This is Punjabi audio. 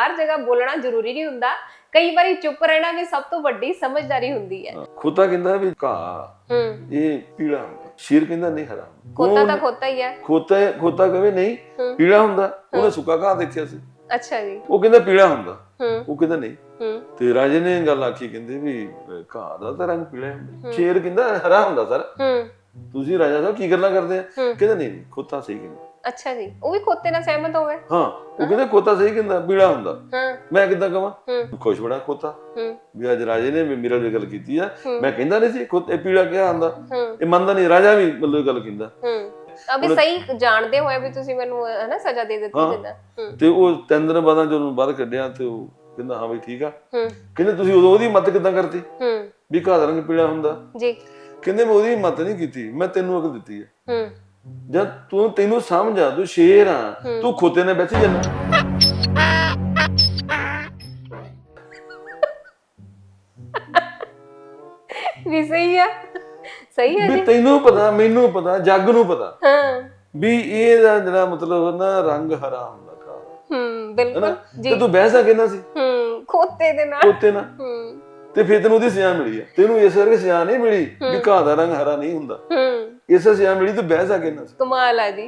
ਹਰ ਜਗ੍ਹਾ ਬੋਲਣਾ ਜ਼ਰੂਰੀ ਨਹੀਂ ਹੁੰਦਾ। ਕਈ ਵਾਰੀ ਚੁੱਪ ਰਹਿਣਾ ਵੀ ਸਭ ਤੋਂ ਵੱਡੀ ਸਮਝਦਾਰੀ ਹੁੰਦੀ ਹੈ। ਖੋਤਾ ਕਹਿੰਦਾ ਵੀ ਹੂੰ। ਇਹ ਪੀਲਾ ਹੁੰਦਾ। ਸ਼ੇਰ ਕਹਿੰਦਾ ਨਹੀਂ ਹਰਾ। ਖੋਤਾ ਤਾਂ ਖੋਤਾ ਹੀ ਹੈ। ਖੋਤਾ ਖੋਤਾ ਕਹੇ ਨਹੀਂ। ਪੀਲਾ ਹੁੰਦਾ। ਉਹਨੇ ਸੁੱਕਾ ਘਾਹ ਦੇਖਿਆ ਸੀ। ਅੱਛਾ ਜੀ। ਉਹ ਕਹਿੰਦਾ ਪੀਲਾ ਹੁੰਦਾ। ਉਹ ਕਹਿੰਦਾ ਨਹੀਂ। ਤੇ ਰਾਜੇ ਨੇ ਗੱਲ ਆਖੀ ਕਹਿੰਦੇ ਵੀ ਘਾਹ ਦਾ ਤਾਂ ਰੰਗ ਪੀਲਾ ਹੁੰਦਾ। ਸ਼ੇਰ ਕਹਿੰਦਾ ਹਰਾ ਹੁੰਦਾ ਸਰ। ਤੁਸੀਂ ਰਾਜਾ ਸਾਹਿਬ ਕੀ ਗੱਲਾਂ ਕਰਦੇ ਆ। ਕਹਿੰਦਾ ਨਹੀਂ ਖੋਤਾ ਸਹੀ ਕਹਿੰਦਾ। ਅੱਛਾ ਜੀ ਉਹ ਵੀ ਖੋਤੇ ਨਾਲ ਸਹਿਮਤ ਹੋਵੇ? ਹਾਂ ਉਹ ਕਹਿੰਦਾ ਖੋਤਾ ਸਹੀ ਕਹਿੰਦਾ ਪੀਲਾ ਹੁੰਦਾ। ਹਾਂ। ਮੈਂ ਕਿੱਦਾਂ ਕਹਾਂ? ਹੂੰ। ਖੁਸ਼ ਬੜਾ ਖੋਤਾ। ਹੂੰ। ਵੀ ਅੱਜ ਰਾਜੇ ਨੇ ਵੀ ਮੇਰੇ ਨਾਲ ਗੱਲ ਕੀਤੀ ਆ। ਮੈਂ ਕਹਿੰਦਾ ਨਹੀਂ ਸੀ ਖੁਦ ਇਹ ਪੀਲਾ ਕਿਹਾ ਆਂਦਾ ਇਹ ਮੰਨਦਾ ਨਹੀਂ ਰਾਜਾ ਵੀ ਮਤਲਬ ਗੱਲ ਕਹਿੰਦਾ। ਹੂੰ। ਅਭੀ ਸਹੀ ਜਾਣਦੇ ਹੋਏ ਵੀ ਤੁਸੀਂ ਮੈਨੂੰ ਹੈ ਨਾ ਸਜ਼ਾ ਦੇ ਦਿੱਤੀ। ਜਿੱਦਾਂ। ਤੇ ਉਹ ਤਿੰਨ ਦਿਨ ਬਾਅਦ ਜਦੋਂ ਬਾਹਰ ਕੱਢਿਆ ਤੇ ਉਹ ਕਹਿੰਦਾ ਹਾਂ ਬਈ ਠੀਕ ਆ। ਹੂੰ। ਕਹਿੰਦੇ ਤੁਸੀਂ ਉਦੋਂ ਉਹਦੀ ਮਤ ਕਿੱਦਾਂ ਕਰਤੀ? ਹੂੰ। ਵੀ ਰੰਗ ਪੀਲਾ ਹੁੰਦਾ? ਜੀ। ਕਹਿੰਦੇ ਮੈਂ ਉਹਦੀ ਮਤ ਨਹੀਂ ਕੀਤੀ। ਮੈਂ ਤੈਨੂੰ ਅਕਲ ਦਿੱਤੀ ਹੂੰ। ਜਦ ਤੂੰ ਤੈਨੂੰ ਸਮਝ ਆ ਤੂੰ ਸ਼ੇਰ ਆ ਤੂੰ ਖੋਤੇ ਨੇ ਬੈਠੀ ਜਾਂਦਾ। ਵੀ ਸਹੀ ਆ। ਸਹੀ ਹੈ ਵੀ ਜੀ। ਤੈਨੂੰ ਪਤਾ ਮੈਨੂੰ ਪਤਾ ਜੱਗ ਨੂੰ ਪਤਾ। ਹਾਂ। ਵੀ ਇਹਦਾ ਜਿਹੜਾ ਮਤਲਬ ਨਾ ਰੰਗ ਹਰਾ ਹੁੰਦਾ ਦਾ ਹੂੰ ਬਿਲਕੁਲ। ਜੀ। ਤੇ ਤੂੰ ਬਹਿ ਸਕੇ ਸੀ? ਹੂੰ ਖੋਤੇ ਦੇ ਨਾਲ। ਖੋਤੇ ਨਾਲ। ਹੂੰ। ਤੇ ਫਿਰ ਤੈਨੂੰ ਉਹਦੀ ਸਿਆਣ ਮਿਲੀ ਆ। ਤੈਨੂੰ ਇਸ ਕਰਕੇ ਸਿਆਣ ਨਹੀਂ ਮਿਲੀ ਵੀ ਘਾਹ ਦਾ ਰੰਗ ਹਰਾ ਨਹੀਂ ਹੁੰਦਾ। ਹੂੰ। ਇਸੇ ਸਿਆਣ ਮਿਲੀ ਤੂੰ ਬਹਿ ਸਕੇ ਨਾ ਕਮਾਲ ਆ ਜੀ।